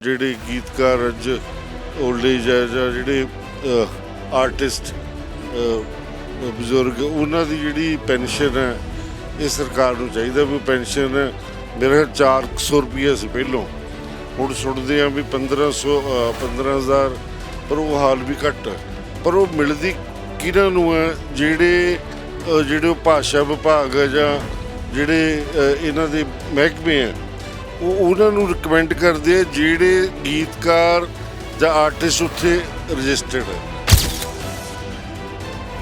ਜਿਹੜੇ ਗੀਤਕਾਰ ਅੱਜ 올ਡ ਏਜ ਹੈ ਜਾਂ ਜਿਹੜੇ ਆਰਟਿਸਟ ਬਜ਼ੁਰਗ ਉਹਨਾਂ ਦੀ ਜਿਹੜੀ ਪੈਨਸ਼ਨ ਹੈ ਇਹ ਸਰਕਾਰ ਨੂੰ ਚਾਹੀਦਾ ਵੀ ਪੈਨਸ਼ਨ ਮੇਰੇ ਖਿਆਲ 400 ਰੁਪਏ ਸੀ ਪਹਿਲੋਂ। ਹੁਣ ਸੁਣਦੇ ਆ ਵੀ 1500 ਅ, 15000 ਪਰ ਉਹ ਹਾਲ ਵੀ ਘੱਟ ਹੈ। ਪਰ ਉਹ ਮਿਲਦੀ ਕਿਹਨਾਂ ਨੂੰ ਹੈ? ਜਿਹੜੇ ਜਿਹੜੇ ਉਹ ਭਾਸ਼ਾ ਵਿਭਾਗ ਹੈ ਜਾਂ ਜਿਹੜੇ ਇਹਨਾਂ ਦੇ ਮਹਿਕਮੇ ਹੈ ਉਹ ਉਹਨਾਂ ਨੂੰ ਰਿਕਮੈਂਡ ਕਰਦੇ ਆ ਜਿਹੜੇ ਗੀਤਕਾਰ ਜਾਂ ਆਰਟਿਸਟ ਉੱਥੇ ਰਜਿਸਟਰਡ ਹੈ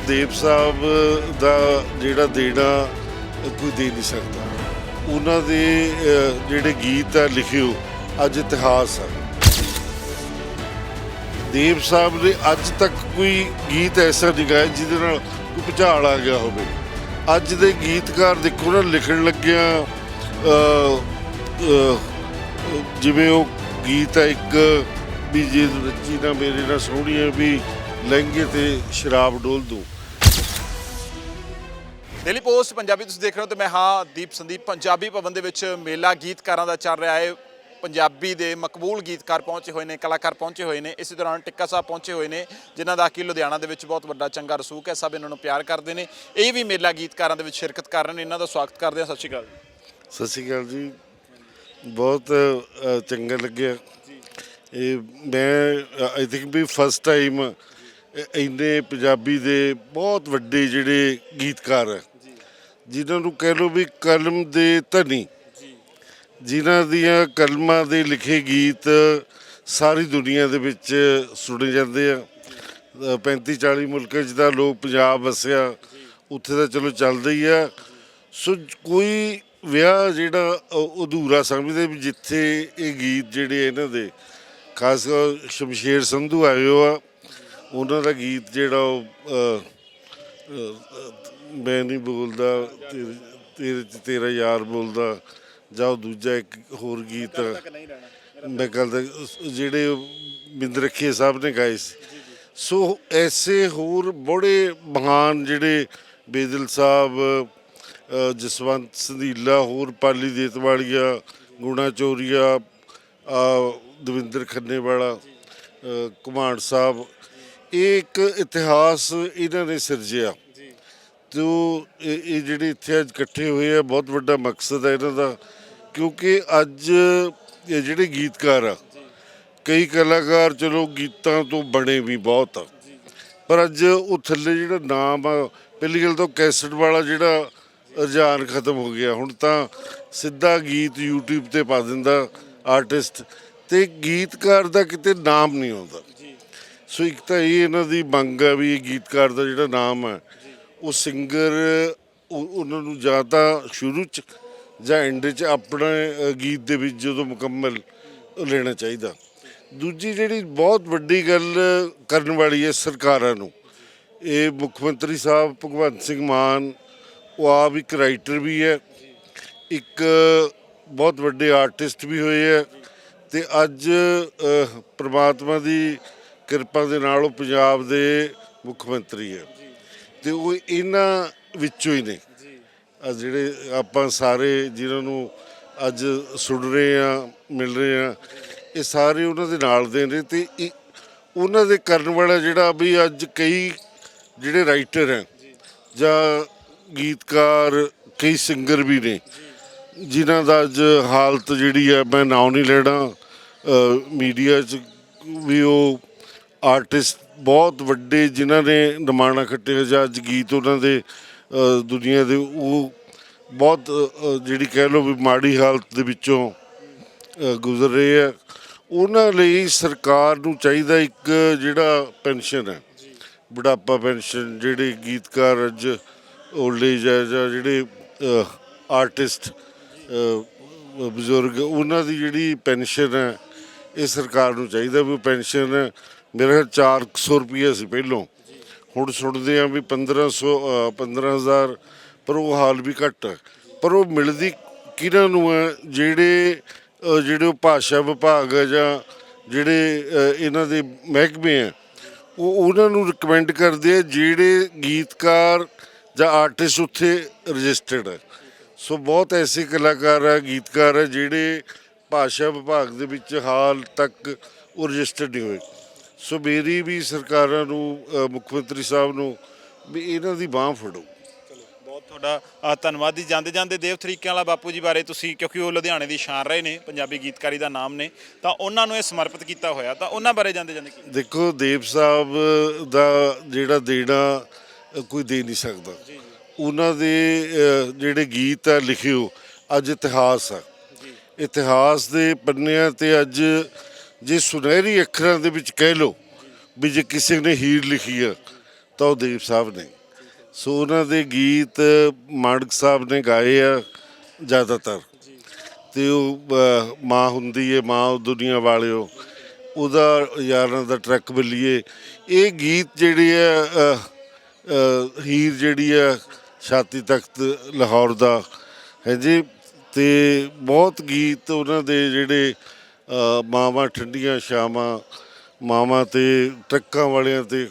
ਦੇਵ ਸਾਹਿਬ ਦਾ ਜਿਹੜਾ ਦੇਣਾ ਕੋਈ ਦੇ ਨਹੀਂ ਸਕਦਾ। ਉਹਨਾਂ ਦੇ ਜਿਹੜੇ ਗੀਤ ਆ ਲਿਖਿਓ, ਅੱਜ ਇਤਿਹਾਸ ਆ। ਦੇਵ ਸਾਹਿਬ ਨੇ ਅੱਜ ਤੱਕ ਕੋਈ ਗੀਤ ਐਸਾ ਨਹੀਂ ਗਾਇਆ ਜਿਹਦੇ ਨਾਲ ਕੋਈ ਭੁਚਾਲ ਆ ਗਿਆ ਹੋਵੇ। ਅੱਜ ਦੇ ਗੀਤਕਾਰ ਦੇਖੋ ਨਾ, ਲਿਖਣ ਲੱਗਿਆ ਜਿਵੇਂ ਉਹ ਗੀਤ ਹੈ ਇੱਕ ਵੀ ਜੇ ਰੱਜੀ ਨਾ ਮੇਰੇ ਨਾਲ ਸੋਹਣੀ ਹੈ ਵੀ ਲਹਿੰਗੇ ਤੇ ਸ਼ਰਾਬ ਡੋਲ ਦੂੰ। ਡੇਲੀ ਪੋਸਟ ਪੰਜਾਬੀ ਤੁਸੀਂ ਦੇਖ ਰਹੇ ਹੋ ਤੇ ਮੈਂ ਹਾਂ ਦੀਪ ਸੰਦੀਪ। ਪੰਜਾਬੀ ਭਵਨ ਦੇ ਵਿੱਚ ਮੇਲਾ ਗੀਤਕਾਰਾਂ ਦਾ ਚੱਲ ਰਿਹਾ ਹੈ। ਪੰਜਾਬੀ ਦੇ ਮਕਬੂਲ ਗੀਤਕਾਰ ਪਹੁੰਚੇ ਹੋਏ ਨੇ ਕਲਾਕਾਰ ਪਹੁੰਚੇ ਹੋਏ ਨੇ। ਇਸੇ ਦੌਰਾਨ ਟਿੱਕਾ ਸਾਹਿਬ ਪਹੁੰਚੇ ਹੋਏ ਨੇ ਜਿਨ੍ਹਾਂ ਦਾ ਕਿ ਲੁਧਿਆਣਾ ਦੇ ਵਿੱਚ ਬਹੁਤ ਵੱਡਾ ਚੰਗਾ ਰਸੂਖ ਹੈ। ਸਭ ਇਹਨਾਂ ਨੂੰ ਪਿਆਰ ਕਰਦੇ ਨੇ। ਇਹ ਵੀ ਮੇਲਾ ਗੀਤਕਾਰਾਂ ਦੇ ਵਿੱਚ ਸ਼ਿਰਕਤ ਕਰ ਰਹੇ ਨੇ। ਇਹਨਾਂ ਦਾ ਸਵਾਗਤ ਕਰਦੇ ਹਾਂ। ਸਤਿ ਸ਼੍ਰੀ ਅਕਾਲ ਸਤਿ ਸ਼੍ਰੀ ਅਕਾਲ ਜੀ। ਬਹੁਤ ਅ, ਚੰਗਾ ਲੱਗਿਆ ਇਹ ਮੈਂ ਆਈ ਥਿੰਕ ਵੀ ਫਸਟ ਟਾਈਮ ਇੰਨੇ ਪੰਜਾਬੀ ਦੇ ਬਹੁਤ ਵੱਡੇ ਜਿਹੜੇ ਗੀਤਕਾਰ ਹੈ ਜਿਨ੍ਹਾਂ ਨੂੰ ਕਹਿ ਲਓ ਵੀ ਕਲਮ ਦੇ ਧਨੀ। ਜਿਨ੍ਹਾਂ ਦੀਆਂ ਕਲਮਾਂ ਦੇ ਲਿਖੇ ਗੀਤ ਸਾਰੀ ਦੁਨੀਆ ਦੇ ਵਿੱਚ ਸੁਣੇ ਜਾਂਦੇ ਆ। 35 40 ਮੁਲਕਾਂ 'ਚ ਤਾਂ ਲੋਕ ਪੰਜਾਬ ਵਸਿਆ। ਉੱਥੇ ਤਾਂ ਚਲੋ ਚੱਲਦਾ ਹੀ ਆ। ਸੋ ਕੋਈ ਵਿਆਹ ਜਿਹੜਾ ਉਹ ਅਧੂਰਾ ਸਮਝਦੇ ਵੀ ਜਿੱਥੇ ਇਹ ਗੀਤ ਜਿਹੜੇ ਇਹਨਾਂ ਦੇ, ਖਾਸ ਕਰ ਸ਼ਮਸ਼ੇਰ ਸੰਧੂ ਆਏ ਹੋ ਆ, ਉਹਨਾਂ ਦਾ ਗੀਤ ਜਿਹੜਾ ਉਹ ਮੈਂ ਨਹੀਂ ਬੋਲਦਾ, ਤੇਰੇ 'ਚ ਤੇਰਾ ਯਾਰ ਬੋਲਦਾ, ਜਾਂ ਉਹ ਦੂਜਾ ਇੱਕ ਹੋਰ ਗੀਤ ਮੈਂ ਕੱਲ ਦਾ ਜਿਹੜੇ ਉਹ ਬਿੰਦ ਰੱਖੇ ਸਾਹਿਬ ਨੇ ਗਾਏ ਸੀ। ਸੋ ਐਸੇ ਹੋਰ ਬੜੇ ਮਹਾਨ ਜਿਹੜੇ ਬੇਦਲ ਸਾਹਿਬ ਜਸਵੰਤ ਸੰਧੀਲਾ ਹੋਰ ਪਾਲੀ ਦੇਤਵਾਲੀਆ ਗੁਣਾ ਚੋਰੀਆ ਦਵਿੰਦਰ ਖੰਨੇ ਵਾਲਾ ਅ, ਕੁਮਾਰ ਸਾਹਿਬ ਇਹ ਇੱਕ ਇਤਿਹਾਸ ਇਹਨਾਂ ਨੇ ਸਿਰਜਿਆ। ਇਹ ਇਹ ਜਿਹੜੇ ਇੱਥੇ ਅੱਜ ਇਕੱਠੇ ਹੋਏ ਆ ਬਹੁਤ ਵੱਡਾ ਮਕਸਦ ਹੈ ਇਹਨਾਂ ਦਾ ਕਿਉਂਕਿ ਅੱਜ ਇਹ ਜਿਹੜੇ ਗੀਤਕਾਰ ਆ ਕਈ ਕਲਾਕਾਰ ਚਲੋ ਗੀਤਾਂ ਤੋਂ ਬਣੇ ਵੀ ਬਹੁਤ ਆ। ਪਰ ਅੱਜ ਉਹ ਥੱਲੇ ਜਿਹੜਾ ਨਾਮ ਆ ਪਹਿਲੀ ਗੱਲ ਤਾਂ ਕੈਸਟ ਵਾਲਾ ਜਿਹੜਾ ਰੁਝਾਨ ਖਤਮ ਹੋ ਗਿਆ। ਹੁਣ ਤਾਂ ਸਿੱਧਾ ਗੀਤ YouTube ਤੇ ਪਾ ਦਿੰਦਾ ਆਰਟਿਸਟ ਤੇ ਗੀਤਕਾਰ ਦਾ ਕਿਤੇ ਨਾਮ ਨਹੀਂ ਆਉਂਦਾ। ਸੋ ਇੱਕ ਤਾਂ ਇਹ ਇਹਨਾਂ ਦੀ ਮੰਗ ਹੈ ਵੀ ਗੀਤਕਾਰ ਦਾ ਜਿਹੜਾ ਨਾਮ ਹੈ ਉਹ ਸਿੰਗਰ ਉਹਨਾਂ ਨੂੰ ਜਾਂ ਤਾਂ ਸ਼ੁਰੂ ਚ ਜਾਂ ਐਂਡ ਚ ਆਪਣੇ ਗੀਤ ਦੇ ਵਿੱਚ ਜਦੋਂ ਮੁਕੰਮਲ ਲੈਣਾ ਚਾਹੀਦਾ। ਦੂਜੀ ਜਿਹੜੀ ਬਹੁਤ ਵੱਡੀ ਗੱਲ ਕਰਨ ਵਾਲੀ ਹੈ ਸਰਕਾਰਾਂ ਨੂੰ ਇਹ ਮੁੱਖ ਮੰਤਰੀ ਸਾਹਿਬ ਭਗਵੰਤ ਸਿੰਘ ਮਾਨ ਉਹ ਆਪ ਇੱਕ ਰਾਈਟਰ ਵੀ ਹੈ ਇੱਕ ਬਹੁਤ ਵੱਡੇ ਆਰਟਿਸਟ ਵੀ ਹੋਏ ਹੈ ਤੇ ਅੱਜ ਅ, ਪ੍ਰਮਾਤਮਾ ਦੀ ਕਿਰਪਾ ਦੇ ਨਾਲ ਉਹ ਪੰਜਾਬ ਦੇ ਮੁੱਖ ਮੰਤਰੀ ਹੈ ਤੇ ਉਹ ਇਹਨਾਂ ਵਿੱਚੋਂ ਹੀ ਨੇ। ਆ ਜਿਹੜੇ ਆਪਾਂ ਸਾਰੇ ਜਿਨ੍ਹਾਂ ਨੂੰ ਅੱਜ ਸੁਣ ਰਹੇ ਆ ਮਿਲ ਰਹੇ ਆ ਇਹ ਸਾਰੇ ਉਹਨਾਂ ਦੇ ਨਾਲ ਦੇ ਨੇ ਤੇ ਇਹ- ਉਹਨਾਂ ਦੇ ਕਰਨ ਵਾਲਾ ਜਿਹੜਾ ਵੀ ਅੱਜ ਕਈ ਜਿਹੜੇ ਰਾਈਟਰ ਹੈ ਜਾਂ ਗੀਤਕਾਰ ਕਈ ਸਿੰਗਰ ਵੀ ਨੇ, ਜਿਨ੍ਹਾਂ ਦਾ ਅੱਜ ਹਾਲਤ ਜਿਹੜੀ ਹੈ, ਮੈਂ ਨਾਮ ਨਹੀਂ ਲੈਣਾ ਮੀਡੀਆ 'ਚ ਵੀ ਉਹ ਆਰਟਿਸਟ ਬਹੁਤ ਵੱਡੇ ਜਿਨ੍ਹਾਂ ਨੇ ਨਿਮਾਣਾ ਖੱਟੇ ਜਾਂ ਅੱਜ ਗੀਤ ਉਹਨਾਂ ਦੇ ਦੁਨੀਆ ਦੇ, ਉਹ ਬਹੁਤ ਜਿਹੜੀ ਕਹਿ ਲਓ ਵੀ ਮਾੜੀ ਹਾਲਤ ਦੇ ਵਿੱਚੋਂ ਗੁਜ਼ਰ ਰਹੇ ਆ ਉਹਨਾਂ ਲਈ ਸਰਕਾਰ ਨੂੰ ਚਾਹੀਦਾ ਇੱਕ ਜਿਹੜਾ ਪੈਨਸ਼ਨ ਹੈ, ਬੁਢਾਪਾ ਪੈਨਸ਼ਨ, ਜਿਹੜੇ ਗੀਤਕਾਰ ਅੱਜ 올ਡ ਏਜ ਹੈ ਜਾਂ ਜਿਹੜੇ ਆਰਟਿਸਟ ਬਜ਼ੁਰਗ ਉਹਨਾਂ ਦੀ ਜਿਹੜੀ ਪੈਨਸ਼ਨ ਹੈ ਇਹ ਸਰਕਾਰ ਨੂੰ ਚਾਹੀਦਾ ਵੀ ਪੈਨਸ਼ਨ ਮੇਰੇ ਖਿਆਲ 400 ਰੁਪਏ ਸੀ ਪਹਿਲੋਂ। ਹੁਣ ਸੁਣਦੇ ਆ ਵੀ 1500 ਅ, 15000 ਪਰ ਉਹ ਹਾਲ ਵੀ ਘੱਟ ਹੈ। ਪਰ ਉਹ ਮਿਲਦੀ ਕਿਹਨਾਂ ਨੂੰ ਹੈ ਜਿਹੜੇ ਜਿਹੜੇ ਉਹ ਭਾਸ਼ਾ ਵਿਭਾਗ ਹੈ ਜਾਂ ਜਿਹੜੇ ਇਹਨਾਂ ਦੇ ਮਹਿਕਮੇ ਹੈ ਉਹ ਉਹਨਾਂ ਨੂੰ ਰਿਕਮੈਂਡ ਕਰਦੇ ਆ ਜਿਹੜੇ ਗੀਤਕਾਰ ਜਾਂ ਆਰਟਿਸਟ ਉੱਥੇ ਰਜਿਸਟਰਡ ਹੈ। ਸੋ ਬਹੁਤ ਐਸੇ ਕਲਾਕਾਰ ਆ ਗੀਤਕਾਰ ਆ ਜਿਹੜੇ ਭਾਸ਼ਾ ਵਿਭਾਗ ਦੇ ਵਿੱਚ ਹਾਲ ਤੱਕ ਉਹ ਰਜਿਸਟਰਡ ਨਹੀਂ ਹੋਏ। ਸੋ ਮੇਰੀ ਵੀ ਸਰਕਾਰਾਂ ਨੂੰ ਮੁੱਖ ਮੰਤਰੀ ਸਾਹਿਬ ਨੂੰ ਵੀ ਇਹਨਾਂ ਦੀ ਬਾਹ ਫੜੋ। ਬਹੁਤ ਤੁਹਾਡਾ ਧੰਨਵਾਦੀ ਜਾਂਦੇ ਜਾਂਦੇ ਦੇਵ ਤਰੀਕਿਆਂ ਵਾਲਾ ਬਾਪੂ ਜੀ ਬਾਰੇ ਤੁਸੀਂ ਕਿਉਂਕਿ ਉਹ ਲੁਧਿਆਣੇ ਦੀ ਸ਼ਾਨ ਰਹੇ ਨੇ ਪੰਜਾਬੀ ਗੀਤਕਾਰੀ ਦਾ ਨਾਮ ਨੇ ਤਾਂ ਉਹਨਾਂ ਨੂੰ ਇਹ ਸਮਰਪਿਤ ਕੀਤਾ ਹੋਇਆ। ਤਾਂ ਉਹਨਾਂ ਬਾਰੇ ਜਾਂਦੇ ਜਾਂਦੇ ਦੇਖੋ ਦੇਵ ਸਾਹਿਬ ਦਾ ਜਿਹੜਾ ਦੇਣਾ ਕੋਈ ਦੇ ਨਹੀਂ ਸਕਦਾ। ਉਹਨਾਂ ਦੇ ਜਿਹੜੇ ਗੀਤ ਆ, ਲਿਖਿਓ, ਅੱਜ ਇਤਿਹਾਸ ਆ। ਇਤਿਹਾਸ ਦੇ ਪੰਨਿਆਂ ਤੇ ਅੱਜ ਜੇ ਸੁਨਹਿਰੀ ਅੱਖਰਾਂ ਦੇ ਵਿੱਚ ਕਹਿ ਲਓ ਵੀ ਜੇ ਕਿਸੇ ਨੇ ਹੀਰ ਲਿਖੀ ਆ, ਤਾਂ ਉਹ ਦੇਵ ਸਾਹਿਬ ਨੇ। ਸੋ ਉਹਨਾਂ ਦੇ ਗੀਤ ਮਾਣਕ ਸਾਹਿਬ ਨੇ ਗਾਏ ਆ ਜ਼ਿਆਦਾਤਰ। ਤੇ ਉਹ ਮਾਂ ਹੁੰਦੀ ਏ, ਮਾਂ ਉਹ ਦੁਨੀਆ ਵਾਲਿਓ, ਉਹਦਾ ਯਾਰਾਂ ਦਾ ਟਰੱਕ ਬੱਲੀਏ। ਇਹ ਗੀਤ ਜਿਹੜੇ ਆ ਹੀਰ ਜਿਹੜੀ ਆ ਛਾਤੀ ਤਖਤ ਲਾਹੌਰ ਦਾ ਹੈ ਜੀ? ਤੇ ਬਹੁਤ ਗੀਤ ਉਹਨਾਂ ਦੇ ਜਿਹੜੇ ਮਾਵਾਂ ਠੰਡੀਆਂ ਸ਼ਾਮਾਂ ਮਾਵਾਂ ਤੇ ਟਰੱਕਾਂ ਵਾਲਿਆਂ ਤੇ।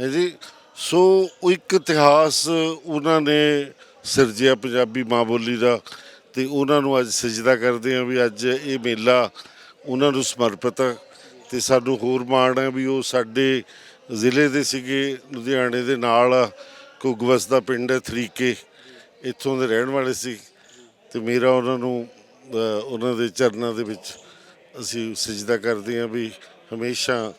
ਹੈ ਜੀ? ਸੋ ਉਹ ਇੱਕ ਇਤਿਹਾਸ ਉਹਨਾਂ ਨੇ ਸਿਰਜਿਆ ਪੰਜਾਬੀ ਮਾਂ ਬੋਲੀ ਦਾ ਤੇ ਉਹਨਾਂ ਨੂੰ ਅੱਜ ਸਜਦਾ ਕਰਦੇ ਆ ਵੀ ਅੱਜ ਇਹ ਮੇਲਾ ਉਹਨਾਂ ਨੂੰ ਸਮਰਪਿਤ ਤੇ ਸਾਨੂੰ ਹੋਰ ਮਾਣ ਹੈ ਵੀ ਉਹ ਸਾਡੇ ਜ਼ਿਲ੍ਹੇ ਦੇ ਸੀਗੇ ਲੁਧਿਆਣੇ ਦੇ ਨਾਲ ਆ, ਘੁੱਗਵਸ ਦਾ ਪਿੰਡ ਹੈ ਥਰੀਕੇ। ਇੱਥੋਂ ਦੇ ਰਹਿਣ ਵਾਲੇ ਸੀ ਤੇ ਮੇਰਾ ਉਹਨਾਂ ਨੂੰ ਉਹਨਾਂ ਦੇ ਚਰਨਾਂ ਦੇ ਵਿੱਚ ਅਸੀਂ ਸਜਦਾ ਕਰਦੇ ਹਾਂ ਵੀ ਹਮੇਸ਼ਾ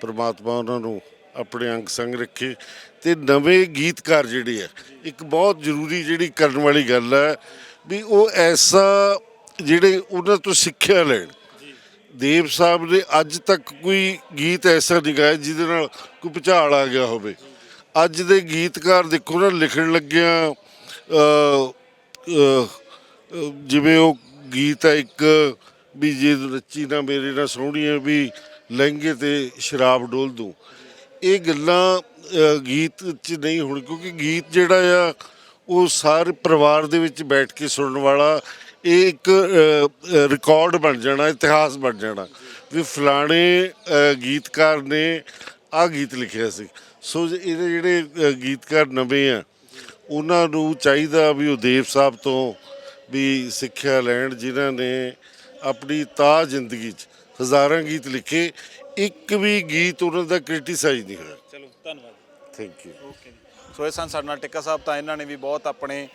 ਪ੍ਰਮਾਤਮਾ ਉਹਨਾਂ ਨੂੰ ਆਪਣੇ ਅੰਗ ਸੰਗ ਰੱਖੇ ਤੇ ਨਵੇਂ ਗੀਤਕਾਰ ਜਿਹੜੇ ਆ ਇੱਕ ਬਹੁਤ ਜ਼ਰੂਰੀ ਜਿਹੜੀ ਕਰਨ ਵਾਲੀ ਗੱਲ ਹੈ ਵੀ ਉਹ ਐਸਾ ਜਿਹੜੇ ਉਹਨਾਂ ਤੋਂ ਸਿੱਖਿਆ ਲੈਣ। ਦੇਵ ਸਾਹਿਬ ਨੇ ਅੱਜ ਤੱਕ ਕੋਈ ਗੀਤ ਐਸਾ ਨਹੀਂ ਗਾਇਆ ਜਿਹਦੇ ਨਾਲ ਕੋਈ ਭੁਚਾਲ ਆ ਗਿਆ ਹੋਵੇ। ਅੱਜ ਦੇ ਗੀਤਕਾਰ ਦੇਖੋ ਨਾ, ਲਿਖਣ ਲੱਗਿਆ ਜਿਵੇਂ ਉਹ ਗੀਤ ਹੈ ਇੱਕ, ਵੀ ਜੇ ਰੱਚੀ ਨਾ ਮੇਰੇ ਨਾਲ ਸੋਹਣੀਆਂ ਵੀ ਲਹਿੰਗੇ ਤੇ ਸ਼ਰਾਬ ਡੋਲ ਦੂੰ। ਇਹ ਗੱਲਾਂ ਗੀਤ 'ਚ ਨਹੀਂ ਹੋਣ, ਕਿਉਂਕਿ ਗੀਤ ਜਿਹੜਾ ਆ, ਉਹ ਸਾਰੇ ਪਰਿਵਾਰ ਦੇ ਵਿੱਚ ਬੈਠ ਕੇ ਸੁਣਨ ਵਾਲਾ ਇਹ ਇੱਕ ਰਿਕਾਰਡ ਬਣ ਜਾਣਾ ਇਤਿਹਾਸ ਬਣ ਜਾਣਾ ਵੀ ਫਲਾਣੇ ਗੀਤਕਾਰ ਨੇ ਆ ਗੀਤ ਲਿਖਿਆ ਸੀ। ਸੋ ਇਹਦੇ ਜਿਹੜੇ ਗੀਤਕਾਰ ਨਵੇਂ ਆ ਉਹਨਾਂ ਨੂੰ ਚਾਹੀਦਾ ਵੀ ਉਹ ਦੇਵ ਸਾਹਿਬ ਤੋਂ ਵੀ ਸਿੱਖਿਆ ਲੈਣ ਜਿਨ੍ਹਾਂ ਨੇ ਆਪਣੀ ਤਾ ਜ਼ਿੰਦਗੀ 'ਚ ਹਜ਼ਾਰਾਂ ਗੀਤ ਲਿਖੇ ਇੱਕ ਵੀ ਗੀਤ ਉਹਨਾਂ ਦਾ ਕ੍ਰਿਟਿਸਾਈਜ਼ ਨਹੀਂ ਹੋਇਆ। ਚਲੋ ਧੰਨਵਾਦ। ਥੈਂਕ ਯੂ ਓਕੇ ਸੋ ਇਹ ਸਨ ਸਾਡੇ ਨਾਲ ਟਿੱਕਾ ਸਾਹਿਬ, ਤਾਂ ਇਹਨਾਂ ਨੇ ਵੀ ਬਹੁਤ ਆਪਣੇ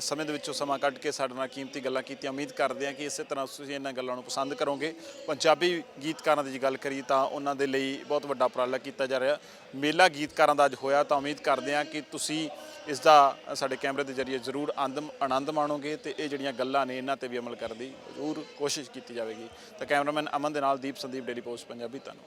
ਸਮੇਂ ਦੇ ਵਿੱਚੋਂ ਸਮਾਂ ਕੱਢ ਕੇ ਸਾਡੇ ਨਾਲ ਕੀਮਤੀ ਗੱਲਾਂ ਕੀਤੀਆਂ। ਉਮੀਦ ਕਰਦੇ ਹਾਂ ਕਿ ਇਸੇ ਤਰ੍ਹਾਂ ਤੁਸੀਂ ਇਹਨਾਂ ਗੱਲਾਂ ਨੂੰ ਪਸੰਦ ਕਰੋਗੇ। ਪੰਜਾਬੀ ਗੀਤਕਾਰਾਂ ਦੀ ਜੇ ਗੱਲ ਕਰੀ ਤਾਂ ਉਹਨਾਂ ਦੇ ਲਈ ਬਹੁਤ ਵੱਡਾ ਉਪਰਾਲਾ ਕੀਤਾ ਜਾ ਰਿਹਾ। ਮੇਲਾ ਗੀਤਕਾਰਾਂ ਦਾ ਅੱਜ ਹੋਇਆ, ਤਾਂ ਉਮੀਦ ਕਰਦੇ ਹਾਂ ਕਿ ਤੁਸੀਂ ਇਸ ਦਾ ਸਾਡੇ ਕੈਮਰੇ ਦੇ ਜ਼ਰੀਏ ਜ਼ਰੂਰ ਆਨੰਦ ਆਨੰਦ ਮਾਣੋਗੇ ਤੇ ਇਹ ਜਿਹੜੀਆਂ ਗੱਲਾਂ ਨੇ ਇਹਨਾਂ ਤੇ ਵੀ ਅਮਲ ਕਰਨ ਦੀ ਜ਼ਰੂਰ ਕੋਸ਼ਿਸ਼ ਕੀਤੀ ਜਾਵੇਗੀ। ਤਾਂ ਕੈਮਰਾਮੈਨ ਅਮਨ ਦੇ ਨਾਲ ਦੀਪ ਸੰਦੀਪ, ਡੇਲੀ ਪੋਸਟ, ਪੰਜਾਬੀ ਧੰਨਵਾਦ।